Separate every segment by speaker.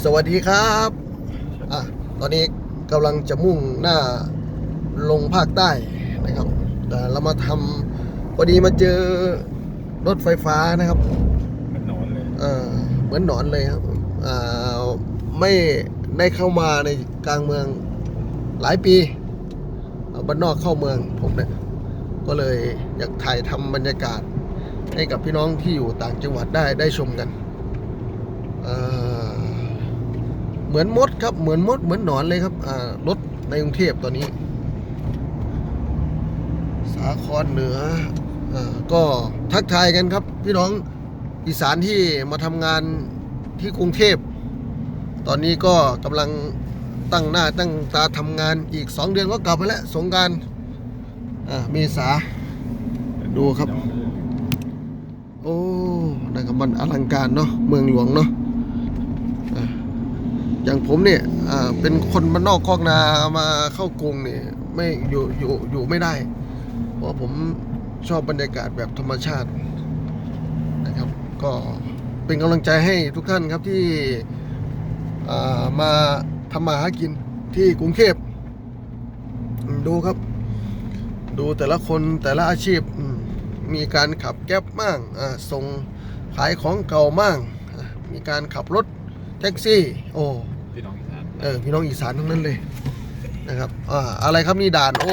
Speaker 1: สวัสดีครับอะตอนนี้กำลังจะมุ่งหน้าลงภาคใต้นะครับ แต่เรามาทำพอดีมาเจอรถไฟฟ้านะครับ
Speaker 2: มันนอนเลย
Speaker 1: เอ่อเหมือนหนอนเลยครับอ่าไม่ได้เข้ามาในกลางเมืองหลายปีเอาบ้านนอกเข้าเมืองผมเนี่ยก็เลยอยากถ่ายทำบรรยากาศให้กับพี่น้องที่อยู่ต่างจังหวัดได้ได้ชมกัน เอ่อ เหมือนมดครับเหมือนมดเหมือนหนอนเลยครับอ่ารถในกรุงเทพตอนนี้ สาครเหนืออาก็ทักทายกันครับ พี่น้องอีสานที่มาทำงานที่กรุงเทพ ตอนนี้ก็กำลังตั้งหน้าตั้งตาทำงานอีกสองเดือนก็กลับมาแล้วสงกรารเมษาดูครับ โอ้นะครับมันอลังการเนาะเมืองหลวงเนาะ อย่างผมเนี่ยเป็นคนบ้านอกคอกนามาเข้ากรุงเนี่ยไม่อยู่อยู่อยู่ไม่ได้ เพราะผมชอบบรรยากาศแบบธรรมชาตินะครับ ก็เป็นกำลังใจให้ทุกท่านครับที่มาทำมาหากินที่กรุงเทพดูครับ ดูแต่ละคนแต่ละอาชีพมีการขับแก๊ปมั่งส่งขายของเก่ามั่งมีการขับรถ แท็กซี่ โอ้
Speaker 2: พี่น้องอีสาน
Speaker 1: เออพี่น้องอีสานทั้งนั้นเลยนะครับอ่าอะไรครับนี่ด่านโอ้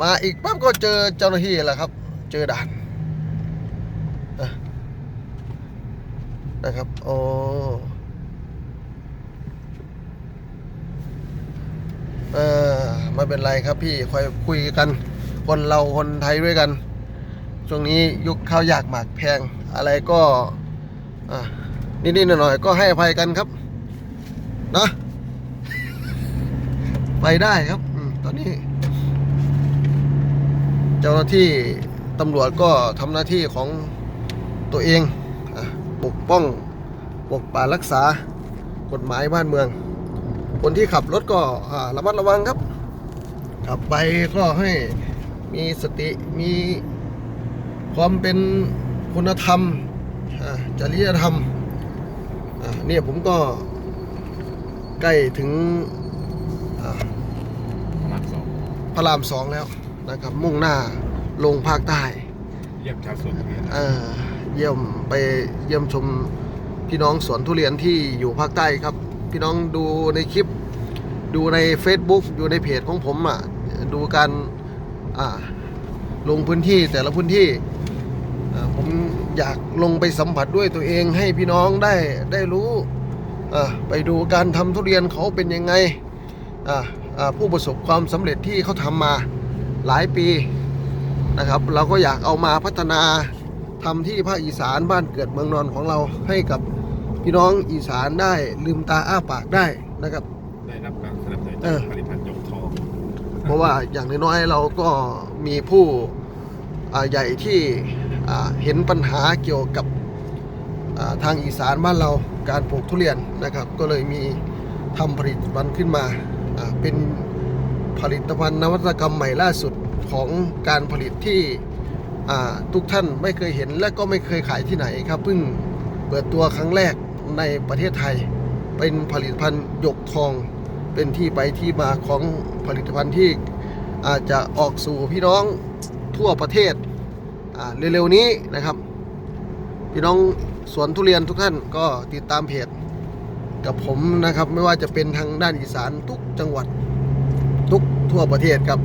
Speaker 1: มาอีกปั๊บก็เจอเจ้าหน้าที่แหละครับ เจอด่านอะนะครับโอ้เออไม่เป็นไรครับพี่คอยคุยกัน คนเราคนไทยด้วยกัน ช่วงนี้ยุคข้าวยากหมากแพง อะไรก็อะ นิดๆหน่อยๆก็ให้อภัยกันครับนะไปได้ครับอตอนนี้ เจ้าหน้าที่ตำรวจก็ทำหน้าที่ของตัวเองปกป้องปกป่ารักษากฎหมายบ้านเมือง คนที่ขับรถก็ระมัดระวังครับ ขับไปก็ให้มีสติมีความเป็นคุณธรรม จริยธรรมอ่าเนี่ยผมก็ใกล้ถึงอ่า
Speaker 2: ประมาณสอง
Speaker 1: พระรามสองแล้วนะครับ มุ่งหน้าลงภาคใต้
Speaker 2: เยี่ยมชาวสวนทุเรียนนะ
Speaker 1: เอ่อเยี่ยมไปเยี่ยมชมพี่น้องสวนทุเรียนที่อยู่ภาคใต้ครับ พี่น้องดูในคลิป ดูใน Facebook อยู่ในเพจของผมอะดูการอ่าลงพื้นที่แต่ละพื้นที่อ่า ผมอยากลงไปสัมผัสด้วยตัวเองให้พี่น้องได้ได้รู้อ่าไปดูการทำทุเรียนเขาเป็นยังไงอ่าอ่าผู้ประสบความสำเร็จที่เขาทำมาหลายปีนะครับ เราก็อยากเอามาพัฒนาทำที่ภาคอีสานบ้านเกิดเมืองนอนของเราให้กับพี่น้องอีสานได้ลืมตาอ้าปากได้นะครับ
Speaker 2: ได้รับการสนับสนุน
Speaker 1: เอ
Speaker 2: จาก
Speaker 1: อ
Speaker 2: ผลิตภัณฑ์ยกทอง
Speaker 1: เพราะว่าอย่างน้อยๆเราก็มีผู้อ่าใหญ่ที่อ่า เห็นปัญหาเกี่ยวกับทางอีสานบ้านเราการปลูกทุเรียนนะครับ ก็เลยมีทำผลิตภัณฑ์ขึ้นมาเป็นผลิตภัณฑ์นวัตกรรมใหม่ล่าสุดของการผลิตที่ทุกท่านไม่เคยเห็นและก็ไม่เคยขายที่ไหนครับเพิ่งเปิดตัวครั้งแรกในประเทศไทย เป็นผลิตภัณฑ์หยกทอง เป็นที่ไปที่มาของผลิตภัณฑ์ที่อาจจะออกสู่พี่น้องทั่วประเทศ เร็วๆนี้นะครับ พี่น้องสวนทุเรียนทุกท่านก็ติดตามเพจกับผมนะครับ ไม่ว่าจะเป็นทางด้านอีสานทุกจังหวัดทุกทั่วประเทศครับ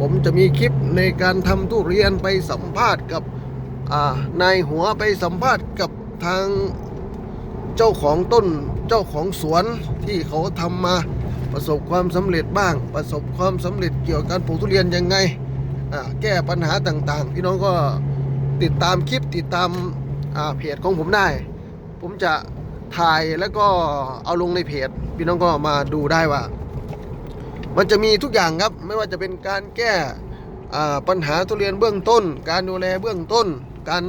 Speaker 1: ผมจะมีคลิปในการทำทุเรียนไปสัมภาษณ์กับนายหัวไปสัมภาษณ์กับทางเจ้าของต้นเจ้าของสวนที่เขาทำมาประสบความสำเร็จบ้าง ประสบความสำเร็จเกี่ยวกับการปลูกทุเรียนยังไง แก้ปัญหาต่างๆ พี่น้องก็ติดตามคลิปติดตามาเพจของผมได้ ผมจะถ่ายแล้วก็เอาลงในเพจ พี่น้องก็มาดูได้ว่า มันจะมีทุกอย่างครับไม่ว่าจะเป็นการแก้ปัญหาทุเรียนเบื้องต้น การดูแลเบื้องต้น การ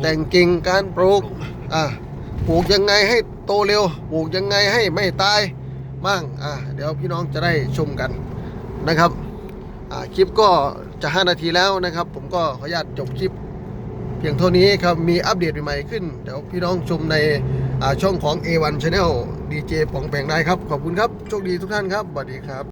Speaker 1: แต่งกิ่งการปลูกปลูกยังไงให้โตเร็วปลูกยังไงให้ไม่ตายมั่งเดี๋ยวพี่น้องจะได้ชมกันนะครับ คลิปก็จะ 5 นาทีแล้วนะครับ ผมก็ขออนุญาตจบคลิป เพียงเท่านี้ครับ มีอัปเดตใหม่ๆขึ้น เดี๋ยวพี่น้องชมในอ่าช่องของ A1 Channel DJ ปองแปงได้ครับ ขอบคุณครับ โชคดีทุกท่านครับสวัสดีครับ